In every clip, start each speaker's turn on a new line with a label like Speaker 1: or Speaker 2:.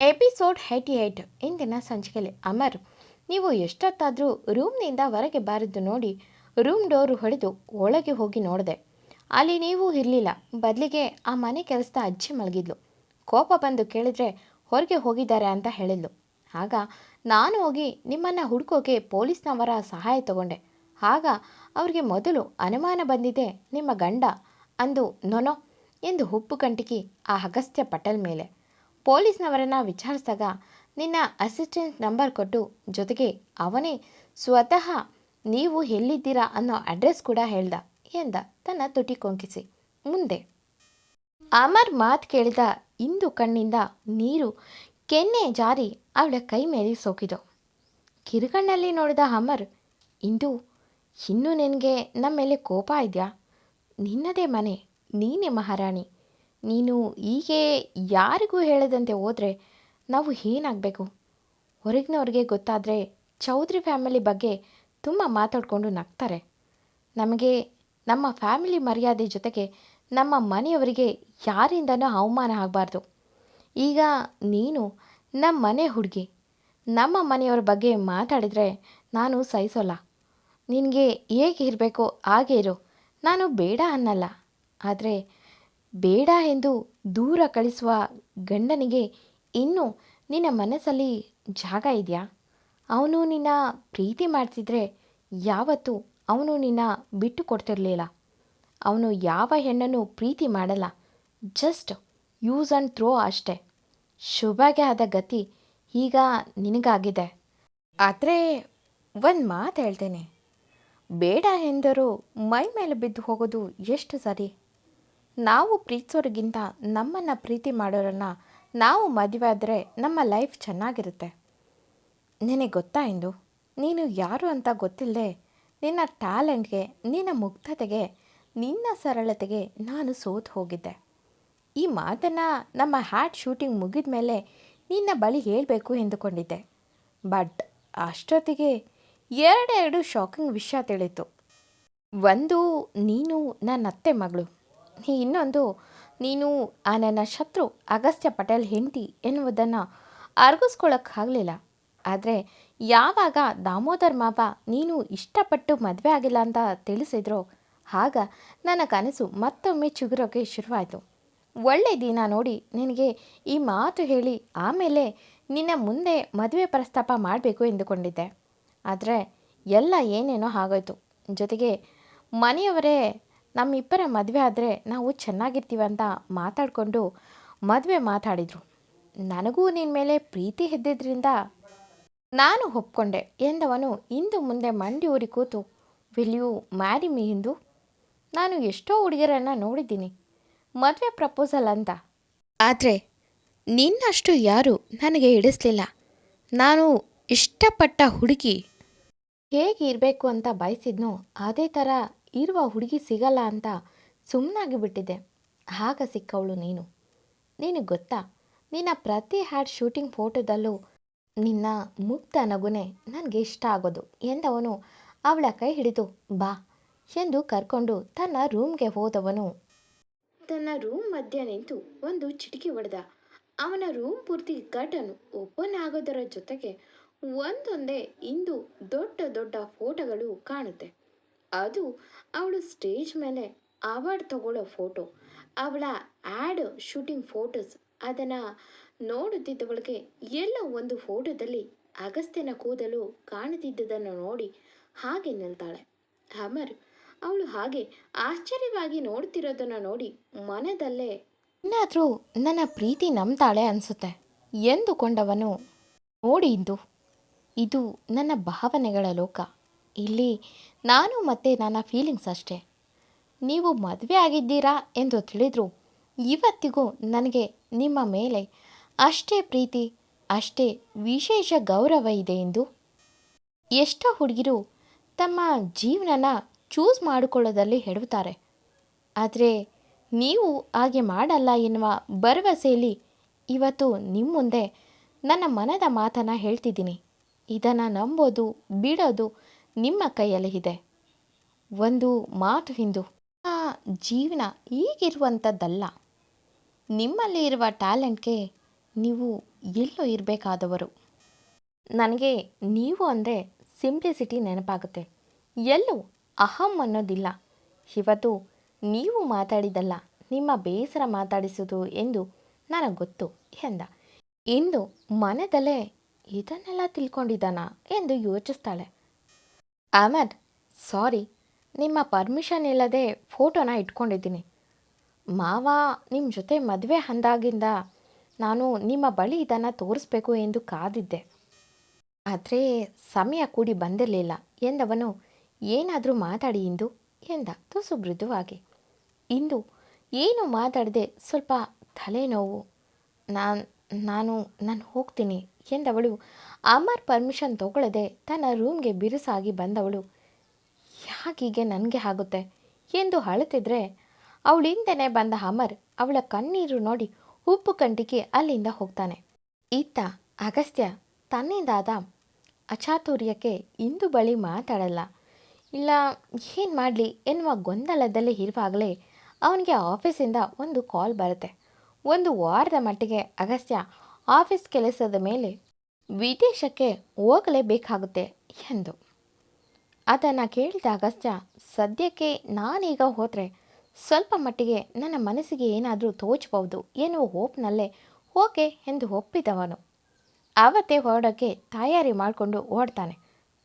Speaker 1: Episode eighty eight ಇಂದಿನ ಸಂಚಿಕೆಯಲ್ಲಿ ಅಮರ್, ನೀವು ಎಷ್ಟೊತ್ತಾದರೂ ರೂಮ್ನಿಂದ ಹೊರಗೆ ಬಾರದ್ದು ನೋಡಿ, ರೂಮ್ ಡೋರ್ ಹೊಡೆದು ಒಳಗೆ ಹೋಗಿ ನೋಡಿದೆ. ಅಲ್ಲಿ ನೀವು ಇರಲಿಲ್ಲ. ಬದಲಿಗೆ ಆ ಮನೆ ಕೆಲಸದ ಅಜ್ಜಿ ಮಲಗಿದ್ಲು. ಕೋಪ ಬಂದು ಕೇಳಿದ್ರೆ ಹೊರಗೆ ಹೋಗಿದ್ದಾರೆ ಅಂತ ಹೇಳಿದ್ಲು. ಆಗ ನಾನು ಹೋಗಿ ನಿಮ್ಮನ್ನು ಹುಡುಕೋಕೆ ಪೊಲೀಸ್ನವರ ಸಹಾಯ ತಗೊಂಡೆ. ಆಗ ಅವ್ರಿಗೆ ಮೊದಲು ಅನುಮಾನ ಬಂದಿದೆ, ನಿಮ್ಮ ಗಂಡ ಅಂದು ನೊನೊ ಎಂದು ಹುಪ್ಪು ಕಂಟಿಕಿ ಆ ಅಗಸ್ತ್ಯ ಪಟಲ್ ಮೇಲೆ. ಪೊಲೀಸ್ನವರನ್ನು ವಿಚಾರಿಸಿದಾಗ ನಿನ್ನ ಅಸಿಸ್ಟೆಂಟ್ ನಂಬರ್ ಕೊಟ್ಟು ಜೊತೆಗೆ ಅವನೇ ಸ್ವತಃ ನೀವು ಎಲ್ಲಿದ್ದೀರಾ ಅನ್ನೋ ಅಡ್ರೆಸ್ ಕೂಡ ಹೇಳ್ದ ಎಂದ ತನ್ನ ತುಟಿ ಕೊಂಕಿಸಿ. ಮುಂದೆ ಅಮರ್ ಮಾತು ಕೇಳಿದ ಇಂದು ಕಣ್ಣಿಂದ ನೀರು ಕೆನ್ನೆ ಜಾರಿ ಅವಳ ಕೈ ಮೇಲೆ ಸೋಕಿದೋ ಕಿರುಗಣ್ಣಲ್ಲಿ ನೋಡಿದ ಅಮರ್, ಇಂದು ಇನ್ನೂ ನಿನಗೆ ನಮ್ಮ ಮೇಲೆ ಕೋಪ ಇದೆಯಾ? ನಿನ್ನದೇ ಮನೆ, ನೀನೇ ಮಹಾರಾಣಿ. ನೀನು ಹೀಗೆ ಯಾರಿಗೂ ಹೇಳದಂತೆ ಹೋದರೆ ನಾವು ಏನಾಗಬೇಕು? ಹೊರಗಿನವ್ರಿಗೆ ಗೊತ್ತಾದರೆ ಚೌಧರಿ ಫ್ಯಾಮಿಲಿ ಬಗ್ಗೆ ತುಂಬ ಮಾತಾಡಿಕೊಂಡು ನಗ್ತಾರೆ. ನಮಗೆ ನಮ್ಮ ಫ್ಯಾಮಿಲಿ ಮರ್ಯಾದೆ ಜೊತೆಗೆ ನಮ್ಮ ಮನೆಯವರಿಗೆ ಯಾರಿಂದನೂ ಅವಮಾನ ಆಗಬಾರ್ದು. ಈಗ ನೀನು ನಮ್ಮ ಮನೆ ಹುಡುಗಿ. ನಮ್ಮ ಮನೆಯವ್ರ ಬಗ್ಗೆ ಮಾತಾಡಿದರೆ ನಾನು ಸಹಿಸೋಲ್ಲ. ನಿನಗೆ ಹೇಗೆ ಇರಬೇಕೋ ಹಾಗೆ ಇರು. ನಾನು ಬೇಡ ಅನ್ನಲ್ಲ. ಆದರೆ ಬೇಡ ಎಂದು ದೂರ ಕಳಿಸುವ ಗಂಡನಿಗೆ ಇನ್ನೂ ನಿನ್ನ ಮನಸ್ಸಲ್ಲಿ ಜಾಗ ಇದೆಯಾ? ಅವನು ನಿನ್ನ ಪ್ರೀತಿ ಮಾಡ್ತಿದ್ರೆ ಯಾವತ್ತೂ ಅವನು ನಿನ್ನ ಬಿಟ್ಟು ಕೊಡ್ತಿರಲಿಲ್ಲ. ಅವನು ಯಾವ ಹೆಣ್ಣನ್ನು ಪ್ರೀತಿ ಮಾಡಲ್ಲ ಜಸ್ಟ್ ಯೂಸ್ ಆ್ಯಂಡ್ ಥ್ರೋ ಅಷ್ಟೆ. ಶುಭಗೆ ಆದ ಗತಿ ಈಗ ನಿನಗಾಗಿದೆ. ಆದರೆ ಒಂದು ಮಾತು ಹೇಳ್ತೇನೆ. ಬೇಡ ಎಂದರೂ ಮೈ ಮೇಲೆ ಬಿದ್ದು ಹೋಗೋದು ಎಷ್ಟು ಸರಿ? ನಾವು ಪ್ರೀತಿಸೋರಿಗಿಂತ ನಮ್ಮನ್ನು ಪ್ರೀತಿ ಮಾಡೋರನ್ನು ನಾವು ಮದುವೆ ಆದರೆ ನಮ್ಮ ಲೈಫ್ ಚೆನ್ನಾಗಿರುತ್ತೆ. ನಿನಗೆ ಗೊತ್ತಾ ಇಂದು? ನೀನು ಯಾರು ಅಂತ ಗೊತ್ತಿಲ್ಲದೆ ನಿನ್ನ ಟ್ಯಾಲೆಂಟ್ಗೆ ನಿನ್ನ ಮುಗ್ಧತೆಗೆ, ನಿನ್ನ ಸರಳತೆಗೆ ನಾನು ಸೋತು ಹೋಗಿದ್ದೆ. ಈ ಮಾತನ್ನು ನಮ್ಮ ಹ್ಯಾಟ್ ಶೂಟಿಂಗ್ ಮುಗಿದ ಮೇಲೆ ನಿನ್ನ ಬಳಿ ಹೇಳಬೇಕು ಎಂದುಕೊಂಡಿದ್ದೆ. ಬಟ್ ಅಷ್ಟೊತ್ತಿಗೆ ಎರಡೆರಡು ಶಾಕಿಂಗ್ ವಿಷಯ ತಿಳಿತು. ಒಂದು, ನೀನು ನನ್ನ ಅತ್ತೆ ಮಗಳು. ಇನ್ನೊಂದು. ನೀನು ಆ ನನ್ನ ಶತ್ರು ಅಗಸ್ತ್ಯ ಪಟೇಲ್ ಹೆಂಡತಿ ಎನ್ನುವುದನ್ನು ಅರ್ಗಿಸ್ಕೊಳ್ಳೋಕ್ಕಾಗಲಿಲ್ಲ ಆದರೆ ಯಾವಾಗ ದಾಮೋದರ್ ಮಾವ ನೀನು ಇಷ್ಟಪಟ್ಟು ಮದುವೆ ಆಗಿಲ್ಲ ಅಂತ ತಿಳಿಸಿದ್ರೋ, ಆಗ ನನ್ನ ಕನಸು ಮತ್ತೊಮ್ಮೆ ಚಿಗುರೋಕೆ ಶುರುವಾಯಿತು. ಒಳ್ಳೆ ದಿನ ನೋಡಿ ನಿನಗೆ ಈ ಮಾತು ಹೇಳಿ ಆಮೇಲೆ ನಿನ್ನ ಮುಂದೆ ಮದುವೆ ಪ್ರಸ್ತಾಪ ಮಾಡಬೇಕು ಎಂದುಕೊಂಡಿದ್ದೆ. ಆದರೆ ಎಲ್ಲ ಏನೇನೋ ಆಗೋಯ್ತು. ಜೊತೆಗೆ ಮನೆಯವರೇ ನಮ್ಮಿಬ್ಬರ ಮದುವೆ ಆದರೆ ನಾವು ಚೆನ್ನಾಗಿರ್ತೀವಿ ಅಂತ ಮಾತಾಡಿಕೊಂಡು ಮದುವೆ ಮಾತಾಡಿದರು. ನನಗೂ ನಿನ್ನ ಮೇಲೆ ಪ್ರೀತಿ ಹೆದ್ದಿದ್ರಿಂದ ನಾನು ಒಪ್ಕೊಂಡೆ ಎಂದವನು ಇಂದು ಮುಂದೆ ಮಂಡಿ ಊರಿ ಕೂತು ವಿಲ್ ಯು ಮ್ಯಾರಿ ಮೀ ಹಿಂದು ನಾನು ಎಷ್ಟೋ ಹುಡುಗಿಯರನ್ನು ನೋಡಿದ್ದೀನಿ. ಮದುವೆ ಪ್ರಪೋಸಲ್ ಅಂತ. ಆದರೆ ನಿನ್ನಷ್ಟು ಯಾರು ನನಗೆ ಹಿಡಿಸ್ಲಿಲ್ಲ. ನಾನು ಇಷ್ಟಪಟ್ಟ ಹುಡುಗಿ ಹೇಗೆ ಇರಬೇಕು ಅಂತ ಬಯಸಿದ್ನೋ ಅದೇ ಥರ ಇರುವ ಹುಡುಗಿ ಸಿಗಲ್ಲ ಅಂತ ಸುಮ್ಮನಾಗಿ ಬಿಟ್ಟಿದ್ದೆ. ಆಗ ಸಿಕ್ಕವಳು ನೀನು. ನಿನಗೆ ಗೊತ್ತಾ? ನಿನ್ನ ಪ್ರತಿ ಹ್ಯಾಡ್ ಶೂಟಿಂಗ್ ಫೋಟೋದಲ್ಲೂ ನಿನ್ನ ಮುಕ್ತ ನಗುನೆ ನನಗೆ ಇಷ್ಟ ಆಗೋದು ಎಂದವನು ಅವಳ ಕೈ ಹಿಡಿದು, ಬಾ ಎಂದು ಕರ್ಕೊಂಡು ತನ್ನ ರೂಮ್ಗೆ ಹೋದವನು. ತನ್ನ ರೂಮ್ ಮಧ್ಯ ನಿಂತು ಒಂದು ಚಿಟಿಕೆ ಹೊಡೆದ. ಅವನ ರೂಮ್ ಪೂರ್ತಿ ಕರ್ಟನ್ ಓಪನ್ ಆಗೋದರ ಜೊತೆಗೆ ಒಂದೊಂದೇ ಇಂದು ದೊಡ್ಡ ದೊಡ್ಡ ಫೋಟೋಗಳು ಕಾಣುತ್ತೆ. ಅದು ಅವಳು ಸ್ಟೇಜ್ ಮೇಲೆ ಅವಾರ್ಡ್ ತಗೊಳ್ಳೋ ಫೋಟೋ. ಅವಳ ಆ್ಯಡ್ ಶೂಟಿಂಗ್ ಫೋಟೋಸ್. ಅದನ್ನು ನೋಡುತ್ತಿದ್ದವಳಿಗೆ ಎಲ್ಲ ಒಂದು ಫೋಟೋದಲ್ಲಿ ಅಗಸ್ತ್ಯನ ಕೂದಲು ಕಾಣುತ್ತಿದ್ದುದನ್ನು ನೋಡಿ ಹಾಗೆ ನಿಲ್ತಾಳೆ. ಅಮರ್, ಅವಳು ಹಾಗೆ ಆಶ್ಚರ್ಯವಾಗಿ ನೋಡ್ತಿರೋದನ್ನು ನೋಡಿ ಮನದಲ್ಲೇ, ಇನ್ನಾದರೂ ನನ್ನ ಪ್ರೀತಿ ನಂಬ್ತಾಳೆ ಅನಿಸುತ್ತೆ. ಎಂದುಕೊಂಡವನು ನೋಡಿ ಇಂದು. ಇದು ನನ್ನ ಭಾವನೆಗಳ ಲೋಕ. ಇಲ್ಲಿ, ನಾನು ಮತ್ತು ನನ್ನ ಫೀಲಿಂಗ್ಸ್ ಅಷ್ಟೇ. ನೀವು ಮದುವೆ ಆಗಿದ್ದೀರಾ? ಎಂದು ತಿಳಿದ್ರು. ಇವತ್ತಿಗೂ ನನಗೆ ನಿಮ್ಮ ಮೇಲೆ ಅಷ್ಟೇ ಪ್ರೀತಿ, ಅಷ್ಟೇ ವಿಶೇಷ ಗೌರವ ಇದೆ ಎಂದು. ಎಷ್ಟೋ ಹುಡುಗಿರು ತಮ್ಮ ಜೀವನನ ಚೂಸ್ ಮಾಡಿಕೊಳ್ಳೋದಲ್ಲಿ ಹೆಡುತ್ತಾರೆ ಆದರೆ ನೀವು ಹಾಗೆ ಮಾಡಲ್ಲ ಎನ್ನುವ ಭರವಸೆಯಲ್ಲಿ ಇವತ್ತು ನಿಮ್ಮ ಮುಂದೆ ನನ್ನ ಮನದ ಮಾತನ್ನು ಹೇಳ್ತಿದ್ದೀನಿ. ಇದನ್ನು ನಂಬೋದು, ಬಿಡೋದು ನಿಮ್ಮ ಕೈಯಲ್ಲಿ ಇದೆ. ಒಂದು ಮಾತು ಹಿಂದು. ಆ ಜೀವನ ಈಗಿರುವಂಥದ್ದಲ್ಲ ನಿಮ್ಮಲ್ಲಿ ಇರುವ ಟ್ಯಾಲೆಂಟ್ಗೆ ನೀವು ಎಲ್ಲೋ ಇರಬೇಕಾದವರು. ನನಗೆ ನೀವು ಅಂದರೆ ಸಿಂಪ್ಲಿಸಿಟಿ ನೆನಪಾಗುತ್ತೆ. ಎಲ್ಲೂ ಅಹಂ ಅನ್ನೋದಿಲ್ಲ. ಇವತ್ತು ನೀವು ಮಾತಾಡಿದಲ್ಲ ನಿಮ್ಮ ಬೇಸರ ಮಾತಾಡಿಸುವುದು ಎಂದು ನನಗೆ ಗೊತ್ತು ಎಂದ. ಇಂದು ಮನದಲ್ಲೇ ಇದನ್ನೆಲ್ಲ ತಿಳ್ಕೊಂಡಿದ್ದಾನ ಎಂದು ಯೋಚಿಸ್ತಾಳೆ. ಅಹಮದ್, ಸಾರಿ, ನಿಮ್ಮ ಪರ್ಮಿಷನ್ ಇಲ್ಲದೆ ಫೋಟೋನ ಇಟ್ಕೊಂಡಿದ್ದೀನಿ. ಮಾವ ನಿಮ್ಮ ಜೊತೆ ಮದುವೆ ಅಂದಾಗಿಂದ ನಾನು ನಿಮ್ಮ ಬಳಿ ಇದನ್ನು ತೋರಿಸ್ಬೇಕು ಎಂದು ಕಾದಿದ್ದೆ. ಆದರೆ ಸಮಯ ಕೂಡಿ ಬಂದಿರಲಿಲ್ಲ. ಎಂದವನು, ಏನಾದರೂ ಮಾತಾಡಿ ಇಂದು? ಎಂದ ತುಸು ಮೃದುವಾಗಿ ಇಂದು ಏನು ಮಾತಾಡದೆ ಸ್ವಲ್ಪ ತಲೆನೋವು. ನಾನು ನಾನು ನಾನು ಹೋಗ್ತೀನಿ. ಎಂದವಳು. ಅಮರ್ ಪರ್ಮಿಷನ್ ತಗೊಳ್ಳದೆ ತನ್ನ ರೂಮ್ಗೆ ಬಿರುಸಾಗಿ ಬಂದವಳು. ಯಾಕೀಗೆ ನನಗೆ ಆಗುತ್ತೆ? ಎಂದು ಅಳುತ್ತಿದ್ರೆ, ಅವಳಿಂದನೇ ಬಂದ ಅಮರ್ ಅವಳ ಕಣ್ಣೀರು ನೋಡಿ ಉಪ್ಪು ಕಂಟಿಕೆ ಅಲ್ಲಿಂದ ಹೋಗ್ತಾನೆ. ಈತ, ಅಗಸ್ತ್ಯ ತನ್ನಿಂದಾದ ಅಚಾತುರ್ಯಕ್ಕೆ ಇಂದು ಬಳಿ ಮಾತಾಡಲ್ಲ. ಇಲ್ಲ, ಏನು ಮಾಡಲಿ ಎನ್ನುವ ಗೊಂದಲದಲ್ಲಿ ಇರುವಾಗಲೇ ಅವನಿಗೆ ಆಫೀಸಿಂದ ಒಂದು ಕಾಲ್ ಬರುತ್ತೆ. ಒಂದು ವಾರದ ಮಟ್ಟಿಗೆ ಅಗಸ್ತ್ಯ ಆಫೀಸ್ ಕೆಲಸದ ಮೇಲೆ ವಿದೇಶಕ್ಕೆ ಹೋಗಲೇಬೇಕಾಗುತ್ತೆ ಎಂದು. ಅದನ್ನು ಕೇಳಿದ ಅಗಸ್ತ್ಯ ಸದ್ಯಕ್ಕೆ ನಾನೀಗ ಹೋದರೆ ಸ್ವಲ್ಪ ಮಟ್ಟಿಗೆ ನನ್ನ ಮನಸ್ಸಿಗೆ ಏನಾದರೂ ತೋಚಬಹುದು ಎನ್ನುವ ಹೋಪ್ನಲ್ಲೇ ಓಕೆ ಎಂದು ಒಪ್ಪಿದವನು. ಆವತ್ತೇ ಹೊರಡೋಕ್ಕೆ ತಯಾರಿ ಮಾಡಿಕೊಂಡು ಓಡ್ತಾನೆ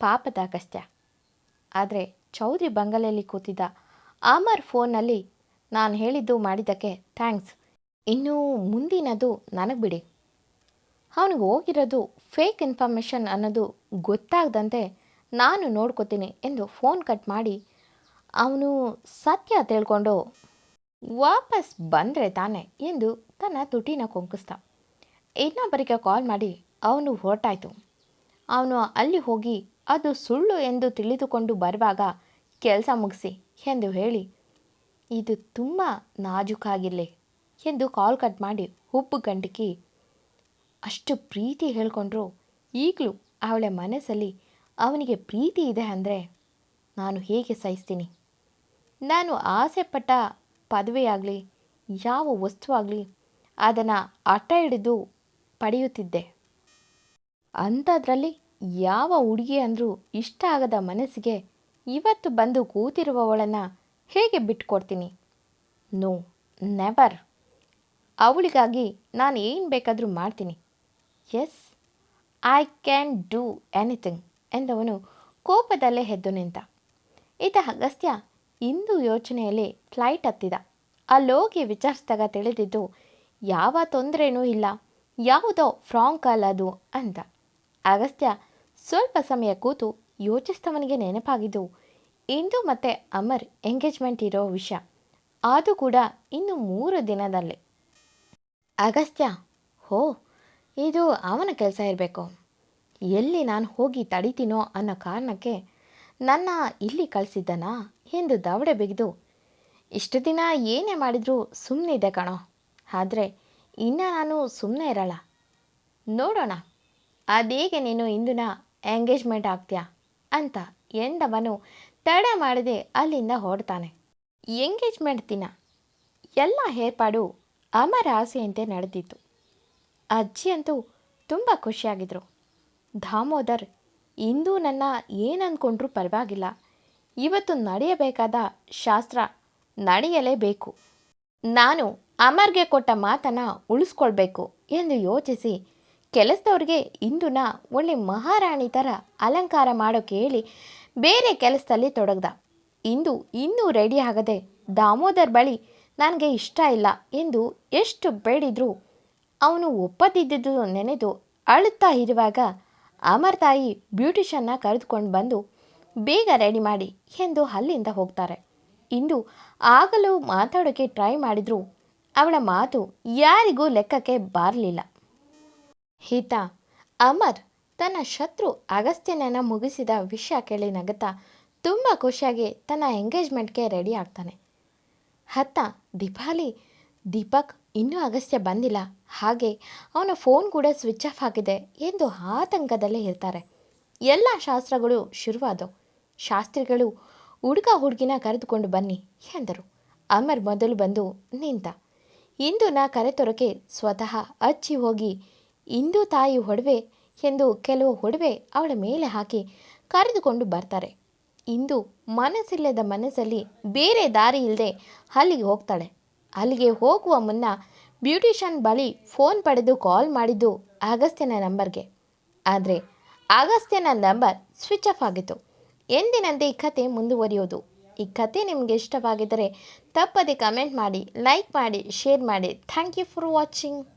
Speaker 1: ಪಾಪದ ಅಗಸ್ತ್ಯ ಆದರೆ ಚೌಧರಿ ಬಂಗಲೆಯಲ್ಲಿ ಕೂತಿದ್ದ ಅಮರ್ ಫೋನಲ್ಲಿ ನಾನು ಹೇಳಿದ್ದು ಮಾಡಿದ್ದಕ್ಕೆ ಥ್ಯಾಂಕ್ಸ್. ಇನ್ನೂ ಮುಂದಿನದು ನನಗೆ ಬಿಡಿ. ಅವನಿಗೆ ಹೋಗಿರೋದು ಫೇಕ್ ಇನ್ಫಾರ್ಮೇಷನ್ ಅನ್ನೋದು ಗೊತ್ತಾಗದಂತೆ ನಾನು ನೋಡ್ಕೋತೀನಿ ಎಂದು ಫೋನ್ ಕಟ್ ಮಾಡಿ ಅವನು ಸತ್ಯ ತಿಳ್ಕೊಂಡು ವಾಪಸ್ ಬಂದರೆ ತಾನೆ ಎಂದು ತನ್ನ ತುಟಿನ ಕೊಂಕಿಸ್ದ. ಇನ್ನೊಬ್ಬರಿಗೆ ಕಾಲ್ ಮಾಡಿ ಅವನು ಹೊರಟಾಯಿತು. ಅವನು ಅಲ್ಲಿ ಹೋಗಿ ಅದು ಸುಳ್ಳು ಎಂದು ತಿಳಿದುಕೊಂಡು ಬರುವಾಗ ಕೆಲಸ ಮುಗಿಸಿ ಎಂದು ಹೇಳಿ, ಇದು ತುಂಬ ನಾಜೂಕಾಗಿರಲಿ ಎಂದು ಕಾಲ್ ಕಟ್ ಮಾಡಿ ಉಪ್ಪು ಗಂಟಿಕಿ ಅಷ್ಟು ಪ್ರೀತಿ ಹೇಳ್ಕೊಂಡ್ರು. ಈಗಲೂ ಅವಳ ಮನಸ್ಸಲ್ಲಿ ಅವನಿಗೆ ಪ್ರೀತಿ ಇದೆ ಅಂದರೆ ನಾನು ಹೇಗೆ ಸಹಿಸ್ತೀನಿ? ನಾನು ಆಸೆಪಟ್ಟ ಪದವಿಯಾಗಲಿ, ಯಾವ ವಸ್ತುವಾಗಲಿ ಅದನ್ನು ಹಠ ಹಿಡಿದು ಪಡೆಯುತ್ತಿದ್ದೆ. ಅಂಥದ್ರಲ್ಲಿ ಯಾವ ಹುಡುಗಿ ಅಂದರೂ ಇಷ್ಟ ಆಗದ ಮನಸ್ಸಿಗೆ ಇವತ್ತು ಬಂದು ಕೂತಿರುವವಳನ್ನು ಹೇಗೆ ಬಿಟ್ಕೊಡ್ತೀನಿ? No, never. ಅವಳಿಗಾಗಿ ನಾನು ಏನು ಬೇಕಾದರೂ ಮಾಡ್ತೀನಿ. Yes I can do anything ಎಂದವನು ಕೋಪದಲ್ಲೇ ಎದ್ದು ನಿಂತ. ಈತ ಅಗಸ್ತ್ಯ ಇಂದು ಯೋಚನೆಯಲ್ಲಿ ಫ್ಲೈಟ್ ಹತ್ತಿದ. ಅಲ್ಲೋಗಿ ವಿಚಾರಿಸಿದಾಗ ತಿಳಿದಿದ್ದು, ಯಾವ ತೊಂದರೆನೂ ಇಲ್ಲ, ಯಾವುದೋ ಫ್ರಾಂಗ್ ಕಾಲ್ ಅದು ಅಂತ. ಅಗಸ್ತ್ಯ ಸ್ವಲ್ಪ ಸಮಯ ಕೂತು ಯೋಚಿಸಿದವನಿಗೆ ನೆನಪಾಗಿದ್ದು, ಇಂದು ಮತ್ತೆ ಅಮರ್ ಎಂಗೇಜ್ಮೆಂಟ್ ಇರೋ ವಿಷಯ. ಅದು ಕೂಡ ಇನ್ನು ಮೂರು ದಿನದಲ್ಲಿ. ಅಗಸ್ತ್ಯ, ಹೋ ಇದು ಅವನ ಕೆಲಸ ಇರಬೇಕು. ಎಲ್ಲಿ ನಾನು ಹೋಗಿ ತಡಿತೀನೋ ಅನ್ನೋ ಕಾರಣಕ್ಕೆ ನನ್ನ ಇಲ್ಲಿ ಕಳಿಸಿದ್ದನಾ ಎಂದು ದವಡೆ ಬಿಗಿದು, ಇಷ್ಟು ದಿನ ಏನೇ ಮಾಡಿದರೂ ಸುಮ್ಮನೆ ಇದೆ ಕಣೋ. ಆದರೆ ಇನ್ನು ನಾನು ಸುಮ್ಮನೆ ಇರಲ್ಲ. ನೋಡೋಣ, ಅದೇಗೆ ನೀನು ಇಂದಿನ ಎಂಗೇಜ್ಮೆಂಟ್ ಆಗ್ತೀಯಾ ಅಂತ ಎಂದವನು ತಡ ಮಾಡದೆ ಅಲ್ಲಿಂದ ಹೊರಡ್ತಾನೆ. ಎಂಗೇಜ್ಮೆಂಟ್ ದಿನ, ಎಲ್ಲ ಏರ್ಪಾಡು ಅಮರ ಆಸೆಯಂತೆ ನಡೆದಿತ್ತು. ಅಜ್ಜಿ ಅಂತೂ ತುಂಬ ಖುಷಿಯಾಗಿದ್ದರು ದಾಮೋದರ್, ಇಂದು ನನ್ನ ಏನಂದ್ಕೊಂಡ್ರೂ ಪರವಾಗಿಲ್ಲ. ಇವತ್ತು ನಡೆಯಬೇಕಾದ ಶಾಸ್ತ್ರ ನಡೆಯಲೇಬೇಕು. ನಾನು ಅಮರ್ಗೆ ಕೊಟ್ಟ ಮಾತನ್ನು ಉಳಿಸ್ಕೊಳ್ಬೇಕು ಎಂದು ಯೋಚಿಸಿ ಕೆಲಸದವ್ರಿಗೆ ಇಂದುನ ಒಳ್ಳೆ ಮಹಾರಾಣಿ ಥರ ಅಲಂಕಾರ ಮಾಡೋಕೆ ಹೇಳಿ ಬೇರೆ ಕೆಲಸದಲ್ಲಿ ತೊಡಗ್ದ. ಇಂದು ಇನ್ನೂ ರೆಡಿ ಆಗದೆ ದಾಮೋದರ್ ಬಳಿ ನನಗೆ ಇಷ್ಟ ಇಲ್ಲ ಎಂದು ಎಷ್ಟು ಬೇಡಿದ್ರು ಅವನು ಒಪ್ಪದಿದ್ದುದು ನೆನೆದು ಅಳುತ್ತಾ ಇರುವಾಗ ಅಮರ್ ತಾಯಿ ಬ್ಯೂಟಿಷನ್ನ ಕರೆದುಕೊಂಡು ಬಂದು, ಬೇಗ ರೆಡಿ ಮಾಡಿ ಎಂದು ಅಲ್ಲಿಂದ ಹೋಗ್ತಾರೆ. ಇಂದು ಆಗಲೂ ಮಾತಾಡೋಕ್ಕೆ ಟ್ರೈ ಮಾಡಿದ್ರು. ಅವಳ ಮಾತು ಯಾರಿಗೂ ಲೆಕ್ಕಕ್ಕೆ ಬಾರಲಿಲ್ಲ. ಹಿತ, ಅಮರ್ ತನ್ನ ಶತ್ರು ಅಗಸ್ತ್ಯನನ್ನ ಮುಗಿಸಿದ ವಿಷಯ ಕೇಳಿ ನಗುತ್ತಾ ತುಂಬ ಖುಷಿಯಾಗಿ ತನ್ನ ಎಂಗೇಜ್ಮೆಂಟ್ಗೆ ರೆಡಿ ಆಗ್ತಾನೆ. ಹತ್ತ, ದೀಪಾಲಿ, ದೀಪಕ್ ಇನ್ನೂ ಅಗಸ್ತ್ಯ ಬಂದಿಲ್ಲ. ಹಾಗೆ ಅವನ ಫೋನ್ ಕೂಡ ಸ್ವಿಚ್ ಆಫ್ ಆಗಿದೆ ಎಂದು ಆತಂಕದಲ್ಲೇ ಇರ್ತಾರೆ ಎಲ್ಲ ಶಾಸ್ತ್ರಗಳು ಶುರುವಾದವು. ಶಾಸ್ತ್ರಿಗಳು ಹುಡುಗ ಹುಡುಗಿನ ಕರೆದುಕೊಂಡು ಬನ್ನಿ ಎಂದರು. ಅಮರ್ ಮೊದಲು ಬಂದು ನಿಂತ. ಇಂದು ನಾ ಕರೆತೊರಕೆ ಸ್ವತಃ ಅಚ್ಚಿ ಹೋಗಿ, ಇಂದು ತಾಯಿ ಒಡವೆ ಎಂದು ಕೆಲವು ಒಡವೆ ಅವಳ ಮೇಲೆ ಹಾಕಿ ಕರೆದುಕೊಂಡು ಬರ್ತಾರೆ. ಇಂದು ಮನಸ್ಸಿಲ್ಲದ ಮನಸ್ಸಲ್ಲಿ ಬೇರೆ ದಾರಿ ಇಲ್ಲದೆ ಅಲ್ಲಿಗೆ ಹೋಗ್ತಾಳೆ. ಅಲ್ಲಿಗೆ ಹೋಗುವ ಮುನ್ನ ಬ್ಯೂಟಿಷಿಯನ್ ಬಳಿ ಫೋನ್ ಪಡೆದು ಕಾಲ್ ಮಾಡಿದ್ದು ಅಗಸ್ತ್ಯನ ನಂಬರ್ಗೆ. ಆದರೆ ಅಗಸ್ತ್ಯನ ನಂಬರ್ ಸ್ವಿಚ್ ಆಫ್ ಆಗಿತ್ತು. ಎಂದಿನಂತೆ ಈ ಕತೆ ಮುಂದುವರಿಯೋದು. ಈ ಕತೆ ನಿಮಗೆ ಇಷ್ಟವಾಗಿದ್ದರೆ ತಪ್ಪದೆ ಕಮೆಂಟ್ ಮಾಡಿ, ಲೈಕ್ ಮಾಡಿ, ಶೇರ್ ಮಾಡಿ. Thank you for watching.